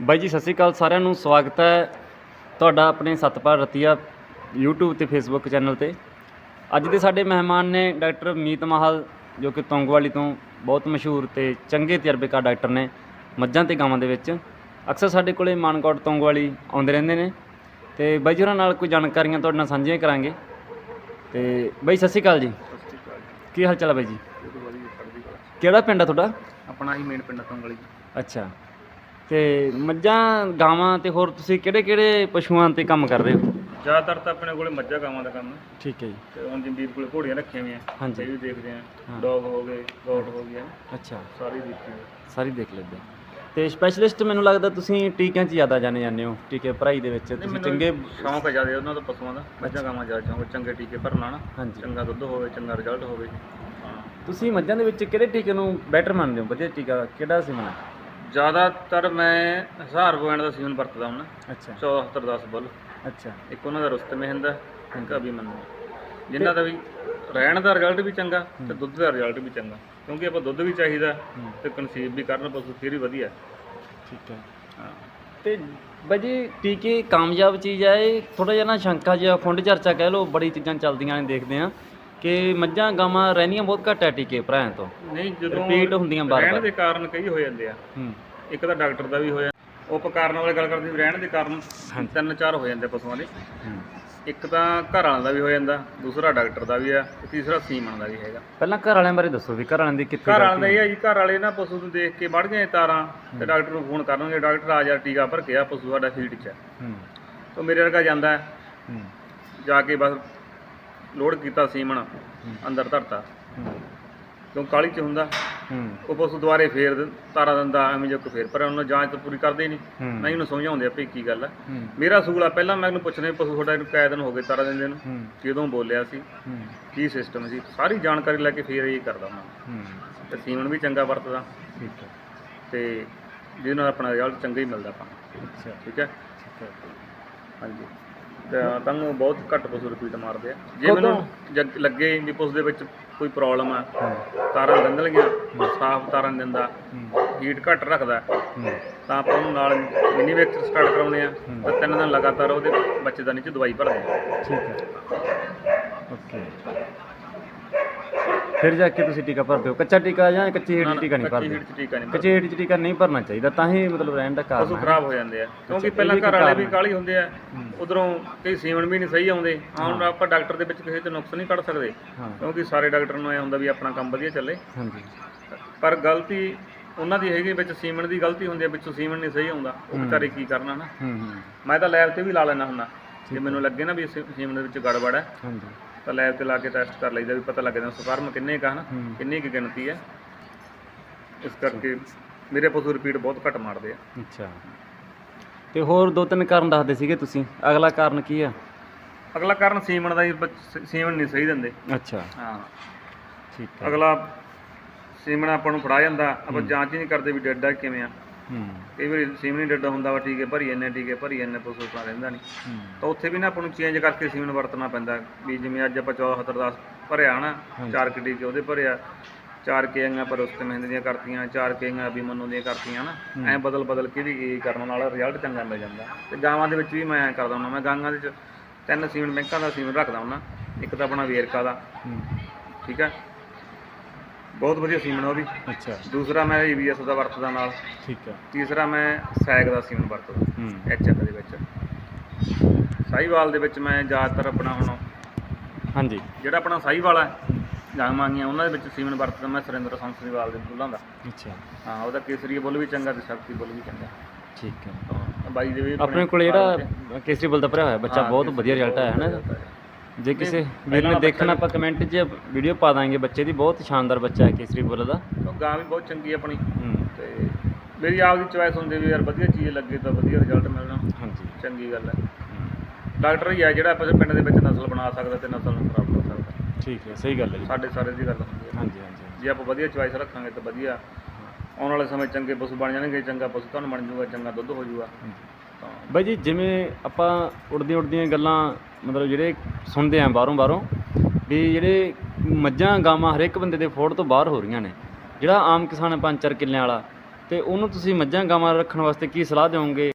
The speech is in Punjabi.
ਬਾਈ ਜੀ ਸਤਿ ਸ਼੍ਰੀ ਅਕਾਲ ਸਾਰਿਆਂ ਨੂੰ। ਸਵਾਗਤ ਹੈ ਤੁਹਾਡਾ ਆਪਣੇ ਸਤਪਾਲ ਰਤੀਆ YouTube ਤੇ Facebook ਚੈਨਲ ਤੇ। ਅੱਜ ਦੇ ਸਾਡੇ ਮਹਿਮਾਨ ਨੇ ਡਾਕਟਰ ਮੀਤ ਮਾਹਲ ਜੋ ਕਿ ਤੋਂਗਵਾਲੀ ਤੋਂ ਬਹੁਤ ਮਸ਼ਹੂਰ ਤੇ ਚੰਗੇ ਤਜਰਬੇਕਾਰ ਡਾਕਟਰ ਨੇ ਮੱਝਾਂ ਤੇ ਗਾਵਾਂ ਦੇ ਵਿੱਚ। ਅਕਸਰ ਸਾਡੇ ਕੋਲੇ ਮਾਨਕੋਟ ਤੋਂਗਵਾਲੀ ਆਉਂਦੇ ਰਹਿੰਦੇ ਨੇ। ਤੇ ਬਾਈ ਜੀ ਹੋਰਾਂ ਨਾਲ ਕੋਈ ਜਾਣਕਾਰੀਆਂ ਤੁਹਾਡੇ ਨਾਲ ਸਾਂਝੀਆਂ ਕਰਾਂਗੇ। ਤੇ ਬਾਈ ਸਤਿ ਸ਼੍ਰੀ ਅਕਾਲ ਜੀ। ਕੀ ਹਾਲ ਚਾਲ ਹੈ ਬਾਈ ਜੀ? ਕਿਹੜਾ ਪਿੰਡ ਹੈ ਤੁਹਾਡਾ? ਆਪਣਾ ਹੀ ਮੇਨ ਪਿੰਡ ਤੰਗਲੀ ਅੱਛਾ। ਤੇ ਮੱਝਾਂ ਗਾਵਾਂ ਤੇ ਹੋਰ ਤੁਸੀਂ ਕਿਹੜੇ ਕਿਹੜੇ ਪਸ਼ੂਆਂ ਤੇ ਕੰਮ ਕਰ ਰਹੇ ਹੋ? ਜ਼ਿਆਦਾਤਰ ਤਾਂ ਆਪਣੇ ਕੋਲੇ ਮੱਝਾਂ ਗਾਵਾਂ ਦਾ ਕੰਮ ਹੈ। ਠੀਕ ਹੈ ਜੀ। ਤੇ ਹੁਣ ਜੰਬੀਰ ਕੋਲੇ ਘੋੜੀਆਂ ਰੱਖੀਆਂ ਹੋਈਆਂ। ਹਾਂਜੀ। ਇਹ ਵੀ ਦੇਖਦੇ ਹਾਂ। ਆਂ ਡੌਗ ਹੋ ਗਏ ਗੋਟ ਹੋ ਗਿਆ ਅੱਛਾ। ਸਾਰੀ ਦੇਖੀ ਹੋਈ। ਸਾਰੀ ਦੇਖ ਲੈਂਦੇ ਤੇ ਸਪੈਸ਼ਲਿਸਟ ਮੈਨੂੰ ਲੱਗਦਾ ਤੁਸੀਂ ਟੀਕਿਆਂ 'ਚ ਜ਼ਿਆਦਾ ਜਾਣੇ ਜਾਂਦੇ ਹੋ ਟੀਕੇ ਭਰਾਈ ਦੇ ਵਿੱਚ। ਨਹੀਂ, ਤੁਸੀਂ ਮੈਨੂੰ ਚੰਗੇ ਸ਼ੌਂਕ ਹੈ ਜ਼ਿਆਦਾ ਉਹਨਾਂ ਦਾ ਪਸ਼ੂਆਂ ਦਾ। ਮੱਝਾਂ ਗਾਵਾਂ ਜ਼ਿਆਦਾ ਚਾਹੁੰਦੇ ਚੰਗੇ ਟੀਕੇ ਭਰਨਾ ਨਾ। ਹਾਂਜੀ। ਚੰਗਾ ਦੁੱਧ ਹੋਵੇ ਚੰਗਾ ਰਿਜ਼ਲਟ ਹੋਵੇ। ਹਾਂ ਤੁਸੀਂ ਮੱਝਾਂ ਦੇ ਵਿੱਚ ਕਿਹੜੇ ਟੀਕੇ ਨੂੰ ਬੈਟਰ ਮੰਨਦੇ ਹੋ? ਵਧੀਆ ਟੀਕਾ ਕਿਹੜਾ ਸੀ ਮਨ ਜ਼ਿਆਦਾਤਰ ਮੈਂ ਹਜ਼ਾਰ ਬੋਇੰਡ ਦਾ ਸੀਜ਼ਨ ਵਰਤਦਾ ਹੁਣ। ਅੱਛਾ। 74 10 ਬੁੱਲ। ਅੱਛਾ। ਇੱਕ ਉਹਨਾਂ ਦਾ ਰੁਸਤਮੇ ਹੁੰਦਾ ਇੱਕ ਅਭਿਮਨੂ ਜਿਨ੍ਹਾਂ ਦਾ ਵੀ ਰਹਿਣ ਦਾ ਰਿਜ਼ਲਟ ਵੀ ਚੰਗਾ ਤੇ ਦੁੱਧ ਦਾ ਰਿਜ਼ਲਟ ਵੀ ਚੰਗਾ। ਕਿਉਂਕਿ ਆਪਾਂ ਦੁੱਧ ਵੀ ਚਾਹੀਦਾ ਤੇ ਕਨਸੀਵ ਵੀ ਕਰਨ ਪਸ਼ੂ ਫਿਰ ਹੀ ਵਧੀਆ। ਠੀਕ ਹੈ। ਹਾਂ। ਤੇ ਬਾਈ ਜੀ ਟੀਕੇ ਕਾਮਯਾਬ ਚੀਜ਼ ਹੈ ਇਹ? ਥੋੜਾ ਜਿਹਾ ਨਾ ਸ਼ੰਕਾ ਜਿਹਾ ਖੁੰਡ ਚਰਚਾ ਕਹਿ ਲਓ ਬੜੀ ਚੀਜ਼ਾਂ ਚੱਲਦੀਆਂ ਨੇ ਦੇਖਦੇ ਆ ਕਿ ਮੱਝਾਂ ਗਾਵਾਂ ਰਹਿੰਦੀਆਂ ਬਹੁਤ ਘੱਟ ਹੈ ਟੀਕੇ ਭਰਾਇਆਂ ਤੋਂ। ਨਹੀਂ ਜਦੋਂ Repeat ਹੁੰਦੀਆਂ ਬਾਰ-ਬਾਰ। ਰਹਿਣ ਦੇ ਕਾਰਨ ਕਈ ਹੋ ਜਾਂਦੇ ਆ। ਹੂੰ। ਇੱਕ ਤਾਂ ਡਾਕਟਰ ਦਾ ਵੀ ਹੋਇਆ। ਉਪਕਾਰਨ ਵਾਲੀ ਗੱਲ ਕਰਦੇ ਸੀ ਰਹਿਣ ਦੇ ਕਾਰਨ ਤਿੰਨ ਚਾਰ ਹੋ ਜਾਂਦੇ ਪਸ਼ੂਆਂ ਦੇ। ਹੂੰ। ਇੱਕ ਤਾਂ ਘਰ ਵਾਲਿਆਂ ਦਾ ਵੀ ਹੋ ਜਾਂਦਾ ਦੂਸਰਾ ਡਾਕਟਰ ਦਾ ਵੀ ਆ ਤੇ ਤੀਸਰਾ ਸੀਮਨ ਦਾ ਵੀ ਹੈਗਾ। ਪਹਿਲਾਂ ਘਰ ਵਾਲਿਆਂ ਬਾਰੇ ਦੱਸੋ ਵੀ ਘਰ ਵਾਲਿਆਂ ਦੀ ਕਿੱਥੇ ਘਰ ਵਾਲਿਆਂ ਦਾ ਇਹ ਆ ਜੀ ਘਰ ਵਾਲੇ ਨਾ ਪਸ਼ੂ ਨੂੰ ਦੇਖ ਕੇ ਵੜ ਗਏ ਤਾਰਾਂ ਤੇ ਡਾਕਟਰ ਨੂੰ ਫੋਨ ਕਰਨਗੇ ਡਾਕਟਰ ਆ ਜਾ ਟੀਕਾ ਭਰ ਕੇ ਆ ਪਸ਼ੂ ਸਾਡਾ ਫੀਡ 'ਚ ਹੈ ਹੂੰ। ਤਾਂ ਮੇਰੇ ਵਰਗਾ ਜਾਂਦਾ। ਹੈ, ਹੂੰ। ਜਾ ਕੇ ਬਸ ਲੋਡ ਕੀਤਾ ਸੀਮਨ ਅੰਦਰ ਧਰਤਾ। ਕਿਉਂ ਕਾਲੀ 'ਚ ਹੁੰਦਾ? ਉਹ ਪਸ਼ੂ ਦੁਆਰੇ ਫੇਰ ਤਾਰਾ ਦਿੰਦਾ ਐਵੇਂ ਜੋ ਫੇਰ ਪਰ ਉਹਨਾਂ ਜਾਂਚ ਤਾਂ ਪੂਰੀ ਕਰਦੇ ਨਹੀਂ। ਹੂੰ। ਨਹੀਂ ਉਹਨੂੰ ਸਮਝਾਉਂਦੇ ਆ ਵੀ ਕੀ ਗੱਲ ਹੈ ਹੂੰ। ਮੇਰਾ ਸੂਲ ਆ ਪਹਿਲਾਂ ਮੈਂ ਉਹਨੂੰ ਪੁੱਛਣਾ ਪਸ਼ੂ ਤੁਹਾਡਾ ਇਹਨੂੰ ਕੈ ਦਿਨ ਹੋ ਗਏ ਤਾਰਾ ਦਿੰਦੇ ਨੂੰ। ਕਿਦੋਂ ਬੋਲਿਆ ਸੀ? ਕੀ ਸਿਸਟਮ ਸੀ? ਸਾਰੀ ਜਾਣਕਾਰੀ ਲੈ ਕੇ ਫੇਰ ਇਹ ਕਰਦਾ ਮੈਂ। ਤੇ ਸੀਮਨ ਵੀ ਚੰਗਾ ਵਰਤਦਾ। ਠੀਕ ਹੈ। ਤੇ ਜਿਹਦੇ ਨਾਲ ਆਪਣਾ ਰਿਜ਼ਲਟ ਚੰਗਾ ਹੀ ਮਿਲਦਾ ਆਪਾਂ ਅੱਛਾ। ਠੀਕ ਹੈ। ਹਾਂਜੀ। ਤੇ ਤੁਹਾਨੂੰ ਬਹੁਤ ਘੱਟ ਪਸ਼ੂ ਰਿਪੀਟ ਮਾਰਦੇ ਆ। ਜੇ ਮੈਨੂੰ ਜਗ- ਲੱਗੇ ਵੀ ਪਸ਼ੂ ਦੇ ਵਿੱਚ ਕੋਈ ਪ੍ਰੋਬਲਮ ਆ ਤਾਰਾਂ ਗੰਦਲੀਆਂ ਸਾਫ਼ ਤਾਰਾਂ ਨੀ ਦਿੰਦਾ ਹੀਟ ਘੱਟ ਰੱਖਦਾ ਤਾਂ ਆਪਾਂ ਉਹਨੂੰ ਨਾਲ ਮਿਨੀ ਵੇਕਟਰ ਸਟਾਰਟ ਕਰਾਉਨੇ ਆ ਤਾਂ ਤਿੰਨ ਦਿਨ ਲਗਾਤਾਰ ਉਹਦੇ ਬੱਚੇਦਾਨੀ ਚ ਦਵਾਈ ਭਰਦੇ ਆ। ਠੀਕ ਹੈ। ਓਕੇ। ਫਿਰ ਜਾ ਕੇ ਤੁਸੀਂ ਟੀਕਾ ਭਰਦੇ ਹੋ। ਕੱਚਾ ਟੀਕਾ ਜਾਂ ਕੱਚੀ ਹੀਟ ਟੀਕਾ ਨਹੀਂ ਕੱਚੀ ਭਰਦੇ? ਹੀਟ ਚ ਟੀਕਾ ਨਹੀਂ ਕੱਚੀ ਹੀਟ 'ਚ ਟੀਕਾ ਨਹੀਂ ਭਰਨਾ ਚਾਹੀਦਾ ਤਾਂ ਹੀ ਮਤਲਬ ਰਹਿਣ ਦਾ ਕਾਰਨ ਹੈ। ਖਰਾਬ ਹੋ ਜਾਂਦੇ ਆ। ਕਿਉਂਕਿ ਪਹਿਲਾਂ ਘਰ ਵਾਲੇ ਵੀ ਕਾਲੀ ਹੁੰਦੇ ਆ। ਉਧਰੋਂ ਕਈ ਸੀਮਨ ਵੀ ਨਹੀਂ ਸਹੀ ਆਉਂਦੇ। ਹੁਣ ਆਪਾਂ ਡਾਕਟਰ ਦੇ ਵਿੱਚ ਕਿਸੇ ਤੇ ਨੁਕਸ ਨਹੀਂ ਕੱਢ ਸਕਦੇ। ਹਾਂ। ਕਿਉਂਕਿ ਸਾਰੇ ਡਾਕਟਰ ਨੂੰ ਇਹ ਹੁੰਦਾ ਵੀ ਆਪਣਾ ਕੰਮ ਵਧੀਆ ਚੱਲੇ। ਹਾਂਜੀ। ਪਰ ਗਲਤੀ ਉਹਨਾਂ ਦੀ ਹੈਗੀ ਵਿੱਚ ਸੀਮਨ ਦੀ ਗਲਤੀ ਹੁੰਦੀ ਹੈ ਵਿੱਚੋਂ ਸੀਮਨ ਨਹੀਂ ਸਹੀ ਆਉਂਦਾ। ਉਹ ਵਿਚਾਰੇ ਕੀ ਕਰਨਾ ਨਾ? ਹੂੰ ਹੂੰ। ਮੈਂ ਤਾਂ ਲੈਬ ਤੇ ਵੀ ਲਾ ਲੈਣਾ ਹੁੰਦਾ। ਜੇ ਮੈਨੂੰ ਲੱਗੇ ਨਾ ਵੀ ਸੀਮਨ ਦੇ ਵਿੱਚ ਗੜਬੜ ਹੈ। ਹਾਂਜੀ। ਤਾਂ ਲੈਬ ਤੇ ਲਾ ਕੇ ਟੈਸਟ ਕਰ ਲਈਦਾ ਵੀ ਪਤਾ ਲੱਗ ਜਾਂਦਾ ਸਪਰਮ ਕਿੰਨੇ ਕਾ ਹਨਾ। ਕਿੰਨੀ ਕੀ ਗਿਣਤੀ ਹੈ। ਇਸ ਕਰਕੇ ਮੇਰੇ ਪਸ਼ੂ ਰਿਪੀਟ ਬਹੁਤ ਘੱਟ ਮਾਰਦੇ ਆ। ਅੱਛਾ। ਤੇ ਹੋਰ ਦੋ ਤਿੰਨ ਕਾਰਨ ਦੱਸਦੇ ਸੀਗੇ ਤੁਸੀਂ ਅਗਲਾ ਕਾਰਨ ਕੀ ਆ? ਅਗਲਾ ਕਾਰਨ ਸੀਮਨ ਦਾ ਹੀ ਬੱਚ- ਸੀਮਨ ਨਹੀਂ ਸਹੀ ਦਿੰਦੇ। ਅੱਛਾ। ਹਾਂ। ਠੀਕ ਹੈ। ਅਗਲਾ ਸੀਮਨ ਆਪਾਂ ਨੂੰ ਫੜਾ ਜਾਂਦਾ ਆਪਾਂ ਜਾਂਚ ਹੀ ਨਹੀਂ ਕਰਦੇ ਵੀ ਡੱਡਾ ਕਿਵੇਂ ਆ। ਹੂੰ। ਕਈ ਵਾਰੀ ਸੀਮਨ ਡੱਡਾ ਹੁੰਦਾ ਵਾ ਟੀਕੇ ਭਰੀ ਇੰਨੇ ਟੀਕੇ ਭਰੀ ਇੰਨੇ ਪਸ਼ੂ ਤਾਂ ਰਹਿੰਦਾ ਨਹੀਂ। ਤਾਂ ਉੱਥੇ ਵੀ ਨਾ ਆਪਾਂ ਨੂੰ ਚੇਂਜ ਕਰਕੇ ਸੀਮਨ ਵਰਤਣਾ ਪੈਂਦਾ ਵੀ ਜਿਵੇਂ ਅੱਜ ਆਪਾਂ 74 ਦਾ ਭਰਿਆ ਨਾ। ਚਾਰ ਕਿੱਡੀ ਕੇ ਉਹਦੇ ਭਰਿਆ ਚਾਰ ਕੇਆਂ ਪਰ ਉਸ ਤੇ ਮਹਿੰਦ ਦੀਆਂ ਕਰਤੀਆਂ ਚਾਰ ਕੇਆਂ ਅਭਿਮਨੂ ਦੀਆਂ ਕਰਤੀਆਂ ਨਾ ਐ ਬਦਲ ਬਦਲ ਕੇ ਵੀ ਇਹ ਕਰਨ ਨਾਲ ਰਿਜ਼ਲਟ ਚੰਗਾ ਮਿਲ ਜਾਂਦਾ। ਤੇ ਗਾਵਾਂ ਦੇ ਵਿੱਚ ਵੀ ਮੈਂ ਐਂ ਕਰਦਾ ਹੁੰਦਾ ਮੈਂ ਗਾਵਾਂ ਦੇ ਵਿੱਚ ਤਿੰਨ ਸੀਮਨ ਬੈਂਕਾਂ ਦਾ ਸੀਮਨ ਰੱਖਦਾ ਹੁੰਦਾ ਇੱਕ ਤਾਂ ਆਪਣਾ ਵੇਰਕਾ ਦਾ ਠੀਕ ਹੈ ਬਹੁਤ ਵਧੀਆ ਸੀਮਨ ਉਹ ਵੀ। ਅੱਛਾ। ਦੂਸਰਾ ਮੈਂ ਈਵੀਐਸ ਦਾ ਵਰਤਦਾ ਨਾਲ। ਠੀਕ ਹੈ ਤੀਸਰਾ ਮੈਂ ਸੈਗ ਦਾ ਸੀਮਨ ਵਰਤਦਾ। ਹੂੰ। ਐਚਐਫ ਦੇ ਵਿੱਚ। ਸਾਈਵਾਲ ਦੇ ਵਿੱਚ ਮੈਂ ਜ਼ਿਆਦਾਤਰ ਆਪਣਾ ਹੁਣ ਹਾਂਜੀ। ਜਿਹੜਾ ਆਪਣਾ ਸਾਈਵਾਲ ਹੈ ਗਾਵਾਂ ਗੀਆਂ ਉਹਨਾਂ ਦੇ ਵਿੱਚ ਸੀਮਨ ਵਰਤਦਾ ਮੈਂ ਸੁਰਿੰਦਰ ਸੰਸਰੀਵਾਲ ਦੇ ਬੁੱਲਾਂ ਦਾ। ਅੱਛਾ। ਹਾਂ ਉਹਦਾ ਕੇਸਰੀ ਬੁੱਲ ਵੀ ਚੰਗਾ ਤੇ ਸ਼ਕਤੀ ਬੁੱਲ ਵੀ ਚੰਗਾ। ਠੀਕ ਹੈ ਬਾਈ ਦੇ ਵੀ ਆਪਣੇ ਕੋਲ ਜਿਹੜਾ ਕੇਸਰੀ ਬਲ ਦਾ ਭਰਿਆ ਹੋਇਆ ਬੱਚਾ ਬਹੁਤ ਵਧੀਆ ਰਿਜ਼ਲਟ ਆਇਆ ਹੈ ਨਾ ਜੇ ਕਿਸੇ ਵੀਰ ਨੇ ਦੇਖਣਾ ਆਪਾਂ ਕਮੈਂਟ 'ਚ ਵੀਡੀਓ ਪਾ ਦਾਂਗੇ ਬੱਚੇ ਦੀ ਬਹੁਤ ਸ਼ਾਨਦਾਰ ਬੱਚਾ ਹੈ ਕੇਸਰੀ ਬੁੱਲ ਦਾ। ਗਾਂ ਵੀ ਬਹੁਤ ਚੰਗੀ ਹੈ ਆਪਣੀ। ਤੇ ਮੇਰੀ ਆਪ ਦੀ ਚੁਆਇਸ ਹੁੰਦੀ ਵੀ ਯਾਰ ਵਧੀਆ ਚੀਜ਼ ਲੱਗੇ ਤਾਂ ਵਧੀਆ ਰਿਜ਼ਲਟ ਮਿਲਣਾ ਹਾਂਜੀ। ਚੰਗੀ ਗੱਲ ਹੈ। ਡਾਕਟਰ ਹੀ ਹੈ ਜਿਹੜਾ ਆਪਣੇ ਪਿੰਡ ਦੇ ਵਿੱਚ ਨਸਲ ਬਣਾ ਸਕਦਾ ਤੇ ਨਸਲ ਨੂੰ ਖਰਾਬ ਕਰ ਸਕਦਾ। ਠੀਕ ਹੈ ਸਹੀ ਗੱਲ ਹੈ ਜੀ। ਸਾਡੇ ਸਾਰੇ ਦੀ ਗੱਲ ਹੁੰਦੀ ਹੈ। ਹਾਂਜੀ ਹਾਂਜੀ ਜੇ ਆਪਾਂ ਵਧੀਆ ਚੁਆਇਸ ਰੱਖਾਂਗੇ ਤਾਂ ਵਧੀਆ। ਆਉਣ ਵਾਲੇ ਸਮੇਂ ਚੰਗੇ ਪਸ਼ੂ ਬਣ ਜਾਣਗੇ ਚੰਗਾ ਪਸ਼ੂ ਤੁਹਾਨੂੰ ਬਣ ਜਾਊਗਾ ਚੰਗਾ ਦੁੱਧ ਹੋ ਜਾਊਗਾ। ਬਾਈ ਜੀ ਜਿਵੇਂ ਆਪਾਂ ਉੜਦੀਆਂ ਉੜਦੀਆਂ ਗੱਲਾਂ ਮਤਲਬ ਜਿਹੜੇ ਸੁਣਦੇ ਆਂ ਬਾਹਰੋਂ ਬਾਹਰੋਂ ਵੀ ਜਿਹੜੇ ਮੱਝਾਂ ਗਾਵਾਂ ਹਰੇਕ ਬੰਦੇ ਦੇ ਫੋੜ ਤੋਂ ਬਾਹਰ ਹੋ ਰਹੀਆਂ ਨੇ। ਜਿਹੜਾ ਆਮ ਕਿਸਾਨ ਹੈ ਪੰਜ ਚਾਰ ਕਿੱਲਿਆਂ ਵਾਲਾ, ਤੇ ਉਹਨੂੰ ਤੁਸੀਂ ਮੱਝਾਂ ਗਾਵਾਂ ਰੱਖਣ ਵਾਸਤੇ ਕੀ ਸਲਾਹ ਦਿਓਗੇ?